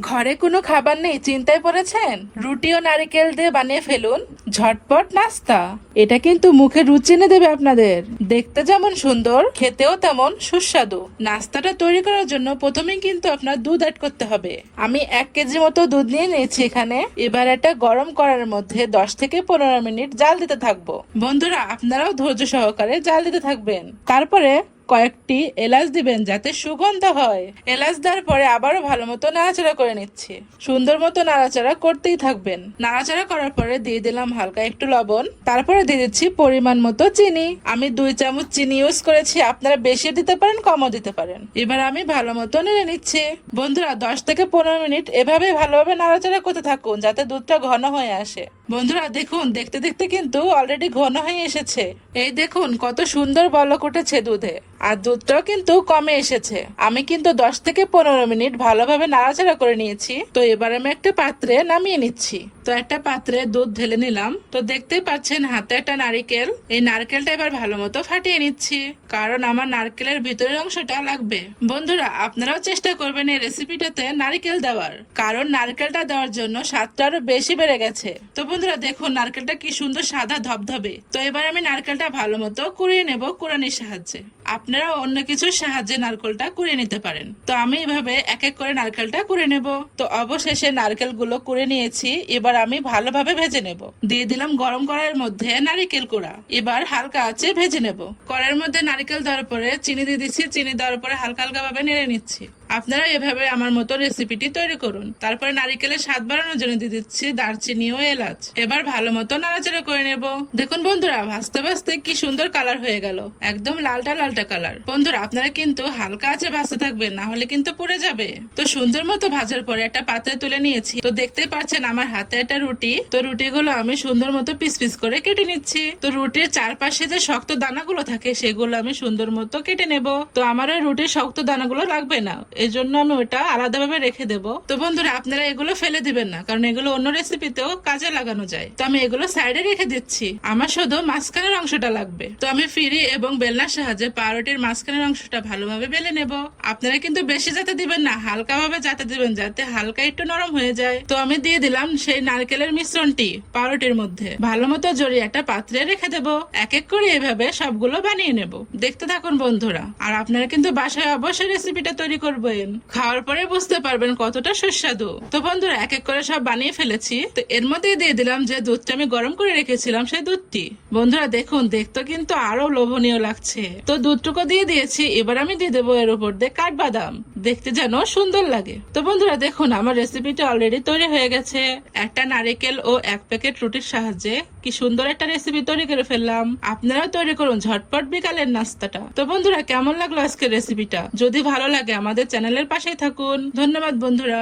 ঘরে কোনো খাবার নেই, চিন্তায় পড়েছেন? রুটি ও নারিকেল দিয়ে বানিয়ে ফেলুন। ঝটপট নাস্তা। এটা কিন্তু মুখে রুচি এনে দেবে আপনাদের। দেখতে যেমন সুন্দর, খেতেও তেমন সুস্বাদু। নাস্তাটা তৈরি করার জন্য প্রথমেই কিন্তু আপনার দুধ অ্যাড করতে হবে। আমি এক কেজি মতো দুধ নিয়ে নিয়েছি এখানে। এবার একটা গরম করার মধ্যে দশ থেকে পনেরো মিনিট জাল দিতে থাকব। বন্ধুরা, আপনারাও ধৈর্য সহকারে জাল দিতে থাকবেন। তারপরে কয়েকটি এলাচ দিবেন যাতে সুগন্ধ হয়। এলাচ দেওয়ার পরে আবারও ভালো মতো নাড়াচাড়া করে নিচ্ছি। সুন্দর মতো নাড়াচাড়া করতেই থাকবেন। নাড়াচাড়া করার পরে দিয়ে দিলাম হালকা একটু লবণ। তারপরে দিয়ে দিচ্ছি পরিমাণ মতো চিনি। আমি দুই চামচ চিনি ইউজ করেছি, আপনারা বেশি দিতে পারেন, কমও দিতে পারেন। এবার আমি ভালো মতো নেড়ে নিচ্ছি। বন্ধুরা, দশ থেকে পনেরো মিনিট এভাবে ভালোভাবে নাড়াচাড়া করতে থাকুন, যাতে দুধটা ঘন হয়ে আসে। বন্ধুরা, দেখুন, দেখতে দেখতে কিন্তু অলরেডি ঘন হয়ে এসেছে। এই দেখুন, কত সুন্দর বলক উঠেছে দুধে। আর দুধটাও কিন্তু কমে এসেছে। আমি কিন্তু দশ থেকে পনেরো মিনিট ভালোভাবে নাড়াচাড়া করে নিয়েছি। তো এবার আমি একটা পাত্রে নামিয়ে নিচ্ছি। তো একটা পাত্রে দুধ ঢেলে নিলাম। তো দেখতেই পাচ্ছেন, হাতে একটা নারিকেল। এই নারকেলটা এবার ভালো মতো ফাটিয়ে নিচ্ছি। কারণ আমার নারকেলের ভিতরের অংশটা লাগবে। বন্ধুরা, আপনারাও চেষ্টা করবেন এই রেসিপিটাতে নারিকেল দেওয়ার। কারণ নারকেলটা দেওয়ার জন্য স্বাদটা আরও বেশি বেড়ে গেছে। তো বন্ধুরা দেখুন, নারকেলটা কি সুন্দর সাদা ধবধবে। তো এবার আমি নারকেলটা ভালো মতো কুড়িয়ে নেব কুড়ানির সাহায্যে। আপনারা অন্য কিছুর সাহায্যে নারকেলটা কুড়িয়ে নিতে পারেন। তো আমি এভাবে এক এক করে নারকেলটা কুড়ে নেব। তো অবশেষে নারকেলগুলো কুড়ে নিয়েছি, এবার আমি ভালোভাবে ভেজে নেব। দিয়ে দিলাম গরম কড়াইয়ের মধ্যে নারিকেল কুড়া। এবার হালকা আছে ভেজে নেব। কড়াইয়ের মধ্যে নারকেল দেওয়ার পরে চিনি দিয়ে দিচ্ছি, চিনি দেওয়ার পরে হালকা হালকা ভাবে নেড়ে নিচ্ছি। আপনারা এভাবে আমার মতো রেসিপিটি তৈরি করুন। তারপরে নারিকেলের স্বাদ বাড়ানোর জন্য দিয়ে দিচ্ছি দারচিনি ও এলাচ। এবার ভালো মতো নাড়াচাড়া করে নেব। দেখুন বন্ধুরা, ভাজতে ভাজতে কি সুন্দর কালার হয়ে গেল। একদম লালটা লালটা কালার। বন্ধুরা, আপনারা কিন্তু হালকা আছে ভাজতে থাকবেন, না হলে কিন্তু পুড়ে যাবে। তো সুন্দর মতো ভাজার পরে একটা পাত্রে তুলে নিয়েছি। তো দেখতেই পাচ্ছেন আমার হাতে একটা রুটি। তো রুটিগুলো আমি সুন্দর মতো পিস পিস করে কেটে নিচ্ছি। তো রুটির চারপাশে যে শক্ত দানাগুলো থাকে, সেগুলো আমি সুন্দর মতো কেটে নেব। তো আমার ওই রুটির শক্ত দানাগুলো লাগবে না। এই জন্য আমি ওটা আলাদাভাবে রেখে দেব। তো বন্ধুরা, আপনারা এগুলো ফেলে দিবেন না, কারণ এগুলো অন্য রেসিপিতেও কাজে লাগানো যায়। তো আমি এগুলো সাইডে রেখে দিচ্ছি। আমার শুধু মাঝখানের অংশটা লাগবে। তো আমি ফিরি এবং বেলনার সাহায্যে পাউরুটির মাঝখানের অংশটা ভালোভাবে বেলে নেব। আপনারা কিন্তু বেশি যাতে দিবেন না হালকা ভাবে যাতে দিবেন, যাতে হালকা একটু নরম হয়ে যায়। তো আমি দিয়ে দিলাম সেই নারকেলের মিশ্রণটি পাউরুটির মধ্যে। ভালো মতো জড়িয়ে একটা পাত্রে রেখে দেব। এক এক করে এভাবে সবগুলো বানিয়ে নেব। দেখতে থাকুন বন্ধুরা। আর আপনারা কিন্তু বাসায় অবশ্যই রেসিপিটা তৈরি করবেন। খাওয়ার পরে বুঝতে পারবেন কতটা সুস্বাদু। তো বন্ধুরা, এক এক করে সব বানিয়ে ফেলেছি। তো এর মধ্যে দিয়ে দিলাম যে দুধটা আমি গরম করে রেখেছিলাম সেই দুধটি। বন্ধুরা, দেখুন, দেখতে কিন্তু আরও লোভনীয় লাগছে। তো দুধটুকু দিয়ে দিয়েছি, এবার আমি দিয়ে দেবো এর উপর দিয়ে কাঠবাদাম দেখতে যেন সুন্দর লাগে। তো বন্ধুরা, দেখুন, আমার রেসিপিটা অলরেডি তৈরি হয়ে গেছে। একটা নারিকেল ও এক প্যাকেট রুটির সাহায্যে কি সুন্দর একটা রেসিপি তৈরি করে ফেললাম। আপনারাও তৈরি করুন ঝটপট বিকালের নাস্তাটা। তো বন্ধুরা, কেমন লাগল আজকের রেসিপিটা যদি ভালো লাগে, আমাদের চ্যানেলের পাশেই থাকুন। ধন্যবাদ, বন্ধুরা।